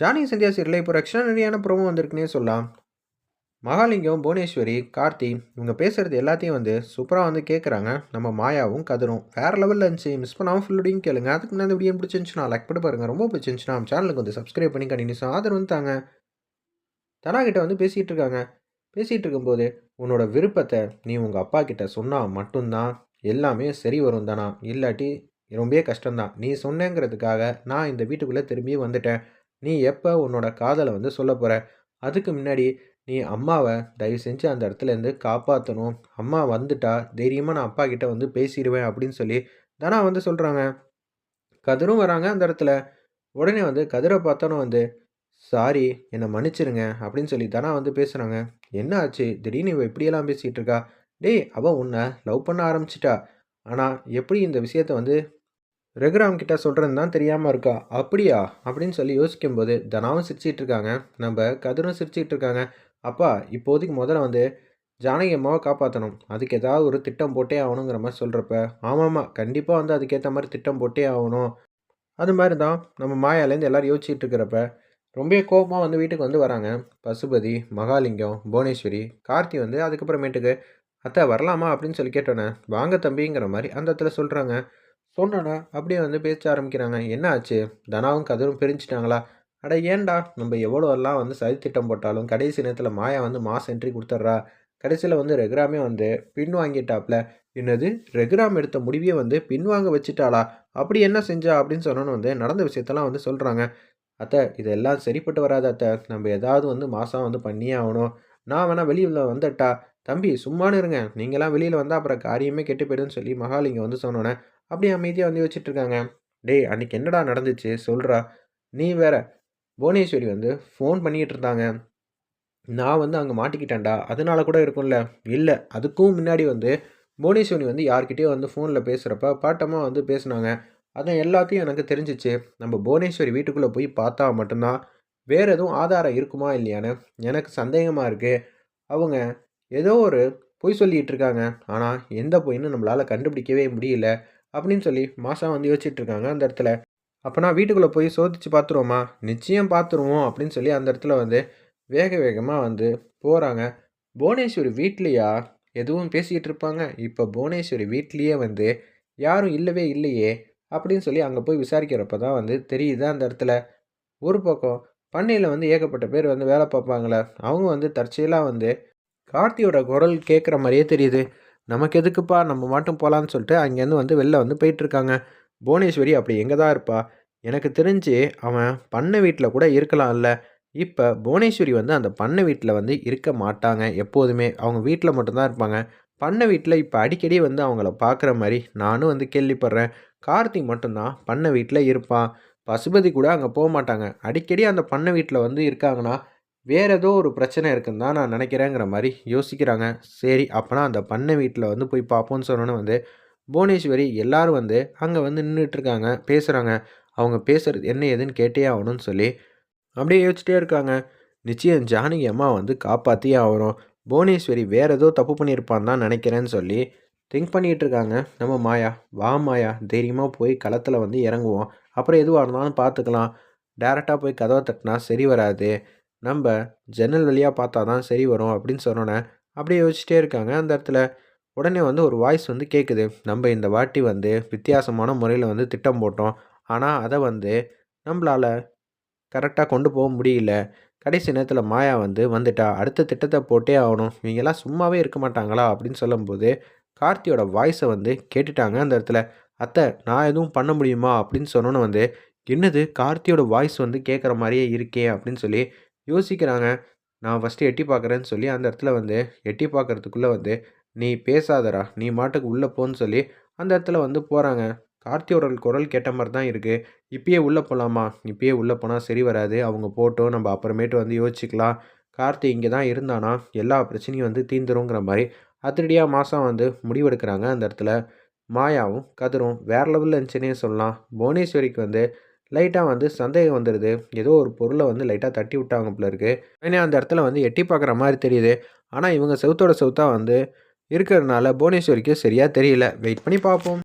Johnny Sandhya சீரியலில் இப்போ எக்ஸ்ட்ரானரியான promo வந்திருக்குன்னே சொல்லலாம். மகாலிங்கம் புவனேஸ்வரி கார்த்தி இவங்க பேசுகிறது எல்லாத்தையும் வந்து சூப்பராக வந்து கேட்குறாங்க நம்ம மாயாவும் கதரும். வேறு லெவலில் இருந்துச்சு. மிஸ் பண்ணாமல் ஃபுல்லோடையும் கேளுங்க. அதுக்கு முன்னாடி வீடியோ பிடிச்சிருந்துச்சுன்னா லைக் பண்ணி பாருங்கள் ரொம்ப பிடிச்சிருந்துச்சுன்னா நம்ம சேனலுக்கு வந்து சப்ஸ்கிரைப் பண்ணி கண்டினியூஸ் ஆதரவு தாங்க. தனாகிட்ட வந்து பேசிகிட்டு இருக்காங்க. பேசிகிட்டு இருக்கும்போது உன்னோட விருப்பத்தை நீ உங்கள் அப்பா கிட்ட சொன்னால் மட்டும்தான் எல்லாமே சரி வரும் தானா. இல்லாட்டி ரொம்பவே கஷ்டம்தான். நீ சொன்னேங்கிறதுக்காக நான் இந்த வீட்டுக்குள்ளே திரும்பி வந்துட்டேன். நீ எப்போ உன்னோட காதலை வந்து சொல்ல போகிற அதுக்கு முன்னாடி நீ அம்மாவை தயவு செஞ்சு அந்த இடத்துலேருந்து காப்பாற்றணும் அம்மா வந்துட்டா தைரியமாக நான் அப்பா கிட்டே வந்து பேசிடுவேன் அப்படின்னு சொல்லி தனா வந்து சொல்கிறாங்க கதிரும் வராங்க அந்த இடத்துல. உடனே வந்து கதிரை பார்த்தோன்னு வந்து சாரி என்னை மன்னிச்சிருங்க அப்படின்னு சொல்லி தனா வந்து பேசுகிறாங்க என்ன ஆச்சு? திடீர்னு இவள் இப்படியெல்லாம் பேசிகிட்டு இருக்கா? டேய் அவள் உன்னை லவ் பண்ண ஆரம்பிச்சிட்டா. ஆனால் எப்படி இந்த விஷயத்த வந்து ரகுராம் கிட்ட சொல்கிறது தான் தெரியாமல் இருக்கா? அப்படியா? அப்படின்னு சொல்லி யோசிக்கும்போது தனாவும் சிரிச்சிட்டு இருக்காங்க. நம்ம கதிரும் சிரிச்சிட்டு இருக்காங்க. அப்பா இப்போதைக்கு முதல்ல வந்து ஜானகி அம்மாவை காப்பாற்றணும் அதுக்கு ஏதாவது ஒரு திட்டம் போட்டே ஆகணுங்கிற மாதிரி சொல்கிறப்ப ஆமாம்மா கண்டிப்பாக வந்து அதுக்கேற்ற மாதிரி திட்டம் போட்டே ஆகணும். அது மாதிரி தான் நம்ம மாயாலேருந்து எல்லோரும் யோசிச்சுட்டு இருக்கிறப்ப ரொம்ப கோபமாக வந்து வீட்டுக்கு வந்து வராங்க. பசுபதி மகாலிங்கம் புவனேஸ்வரி கார்த்தி வந்து அதுக்கப்புறமேட்டுக்கு அத்தை வரலாமா? அப்படின்னு சொல்லி கேட்டோன்னே வாங்க தம்பிங்கிற மாதிரி அந்த இடத்துல சொல்கிறாங்க சொன்னோன்னே அப்படியே வந்து பேச ஆரம்பிக்கிறாங்க. என்ன ஆச்சு? தனாவும் கதரும் பிரிஞ்சிட்டாங்களா? அட ஏன்டா? நம்ம எவ்வளோ எல்லாம் வந்து சதி திட்டம் போட்டாலும் கடைசி நேரத்தில் மாயா வந்து மாஸ் என்ட்ரி கொடுத்துட்றா கடைசியில் வந்து ரெகுராமே வந்து பின் வாங்கிட்டாப்ல. என்னது? ரெகுராம் எடுத்த முடிவையே வந்து பின்வாங்க வச்சுட்டாளா? அப்படி என்ன செஞ்சா? அப்படின்னு சொன்னோன்னு வந்து நடந்த விஷயத்தெல்லாம் வந்து சொல்கிறாங்க அத்தை இதெல்லாம் சரிப்பட்டு வராத அத்தை. நம்ம ஏதாவது வந்து மாதம் வந்து பண்ணியே ஆகணும். நான் வேணால் வெளியில் வந்துட்டா. தம்பி சும்மானு இருங்க. நீங்களாம் வெளியில் வந்தால் அப்புறம் காரியமே கெட்டு போயிடுன்னு சொல்லி மகாலிங்கம் வந்து சொன்னோன்னே அப்படியே அமைதியாக வந்து வச்சுட்ருக்காங்க டேய் அன்றைக்கி என்னடா நடந்துச்சு? சொல்கிறா நீ வேற புவனேஸ்வரி வந்து ஃபோன் பண்ணிகிட்டு இருந்தாங்க நான் வந்து அங்கே மாட்டிக்கிட்டேன்டா. அதனால கூட இருக்கும்ல. இல்லை அதுக்கும் முன்னாடி வந்து புவனேஸ்வரி வந்து யார்கிட்டயோ வந்து ஃபோனில் பேசுகிறப்ப பாட்டமாக வந்து பேசுனாங்க. அதான் எல்லாத்தையும் எனக்கு தெரிஞ்சிச்சு. நம்ம புவனேஸ்வரி வீட்டுக்குள்ளே போய் பார்த்தா மட்டும்தான் வேறு எதுவும் ஆதாரம் இருக்குமா இல்லையான்னு எனக்கு சந்தேகமாக இருக்குது அவங்க ஏதோ ஒரு பொய் சொல்லிகிட்டு இருக்காங்க ஆனால் எந்த பொய்ன்னு நம்மளால் கண்டுபிடிக்கவே முடியல. அப்படின்னு சொல்லி மாதம் வந்து யோசிச்சுட்டு இருக்காங்க அந்த இடத்துல. அப்போனா வீட்டுக்குள்ளே போய் சோதிச்சு பார்த்துருவோமா நிச்சயம் பார்த்துருவோம் அப்படின்னு சொல்லி அந்த இடத்துல வந்து வேக வேகமாக வந்து போகிறாங்க புவனேஸ்வரி வீட்லேயா? எதுவும் பேசிக்கிட்டு இருப்பாங்க. இப்போ புவனேஸ்வரி வீட்லேயே வந்து யாரும் இல்லவே இல்லையே அப்படின்னு சொல்லி அங்கே போய் விசாரிக்கிறப்ப தான் வந்து தெரியுது அந்த இடத்துல. ஒரு பக்கம் பண்ணையில் வந்து ஏகப்பட்ட பேர் வந்து வேலை பார்ப்பாங்களே. அவங்க வந்து தற்செயலாக வந்து கார்த்தியோட குரல் கேட்குற மாதிரியே தெரியுது. நமக்கு எதுக்குப்பா? நம்ம மட்டும் போகலான்னு சொல்லிட்டு அங்கேருந்து வந்து வெளில வந்து போயிட்டுருக்காங்க. புவனேஸ்வரி அப்படி எங்கே தான் இருப்பா? எனக்கு தெரிஞ்சு அவன் பண்ணை வீட்டில் கூட இருக்கலாம்ல. இப்போ புவனேஸ்வரி வந்து அந்த பண்ணை வீட்டில் வந்து இருக்க மாட்டாங்க எப்போதுமே. அவங்க வீட்டில் மட்டும்தான் இருப்பாங்க. பண்ணை வீட்டில் இப்போ அடிக்கடி வந்து அவங்கள பார்க்குற மாதிரி நானும் வந்து கேள்விப்படுறேன். கார்த்திக் மட்டும்தான் பண்ணை வீட்டில் இருப்பான். பசுபதி கூட அங்கே போக மாட்டாங்க. அடிக்கடி அந்த பண்ணை வீட்டில் வந்து இருக்காங்கன்னா வேறு ஏதோ ஒரு பிரச்சனை இருக்குன்னு தான் நான் நினைக்கிறேங்கிற மாதிரி யோசிக்கிறாங்க. சரி அப்போனா அந்த பண்ணை வீட்டில் வந்து போய் பார்ப்போன்னு சொன்னோன்னு வந்து புவனேஸ்வரி எல்லோரும் வந்து அங்கே வந்து நின்றுட்டுருக்காங்க பேசுகிறாங்க அவங்க பேசுகிறது என்ன ஏதுன்னு கேட்டே ஆகணும்னு சொல்லி அப்படியே யோசிச்சிட்டே இருக்காங்க. நிச்சயம் ஜானகி அம்மா வந்து காப்பாற்றியே ஆகிறோம் புவனேஸ்வரி வேறு ஏதோ தப்பு பண்ணியிருப்பான் தான் நினைக்கிறேன்னு சொல்லி திங்க் பண்ணிகிட்டு இருக்காங்க நம்ம மாயா வா மாயா தைரியமாக போய் களத்தில் வந்து இறங்குவோம். அப்புறம் எதுவாக இருந்தாலும் பார்த்துக்கலாம் டேரெக்டாக போய் கதவை தட்டினா சரி வராது. நம்ம ஜன்னல் வழியாக பார்த்தா தான் சரி வரும் அப்படின்னு சொன்னோன்னே அப்படியே யோசிச்சிட்டே இருக்காங்க. அந்த இடத்துல உடனே வந்து ஒரு வாய்ஸ் வந்து கேட்குது நம்ம இந்த வாட்டி வந்து வித்தியாசமான முறையில் வந்து திட்டம் போட்டோம். ஆனால் அதை வந்து நம்மளால் கரெக்டாக கொண்டு போக முடியல. கடைசி நேரத்தில் மாயா வந்து வந்துட்டா அடுத்த திட்டத்தை போட்டே ஆகணும். இவங்கெல்லாம் சும்மாவே இருக்க மாட்டாங்களா? அப்படின்னு சொல்லும்போது கார்த்தியோட வாய்ஸை வந்து கேட்டுட்டாங்க அந்த இடத்துல. அத்தை நான் எதுவும் பண்ண முடியுமா? அப்படின்னு சொன்னோன்னு வந்து என்னது கார்த்தியோட வாய்ஸ் வந்து கேட்குற மாதிரியே இருக்கே அப்படின்னு சொல்லி யோசிக்கிறாங்க. நான் ஃபஸ்ட்டு எட்டி பார்க்குறேன்னு சொல்லி அந்த இடத்துல வந்து எட்டி பார்க்குறதுக்குள்ளே வந்து நீ பேசாதடா நீ மாட்டுக்கு உள்ளே போன்னு சொல்லி அந்த இடத்துல வந்து போகிறாங்க கார்த்தியோட குரல் கேட்ட மாதிரி தான் இருக்குது இப்பயே உள்ளே போகலாமா இப்பயே உள்ளே போனால் சரி வராது. அவங்க போட்டோம் நம்ம அப்புறமேட்டு வந்து யோசிச்சுக்கலாம். கார்த்தி இங்கே தான் இருந்தானா? எல்லா பிரச்சனையும் வந்து தீந்துருங்கிற மாதிரி அதிரடியாக மாதம் வந்து முடிவெடுக்கிறாங்க அந்த இடத்துல. மாயாவும் கதிரும் வேறு லெவலில் இருந்துச்சுன்னே சொல்லலாம். புவனேஸ்வரிக்கு வந்து லைட்டாக வந்து சந்தேகம் வந்துடுது ஏதோ ஒரு பொருளை வந்து லைட்டாக தட்டி விட்டாங்க போல இருக்குது ஏன்னா அந்த இடத்துல வந்து எட்டி பார்க்குற மாதிரி தெரியுது. ஆனால் இவங்க செவுத்தோட செவுத்தாக வந்து இருக்கிறதுனால புவனேஸ்வரிக்கு சரியாக தெரியல. வெயிட் பண்ணி பார்ப்போம்.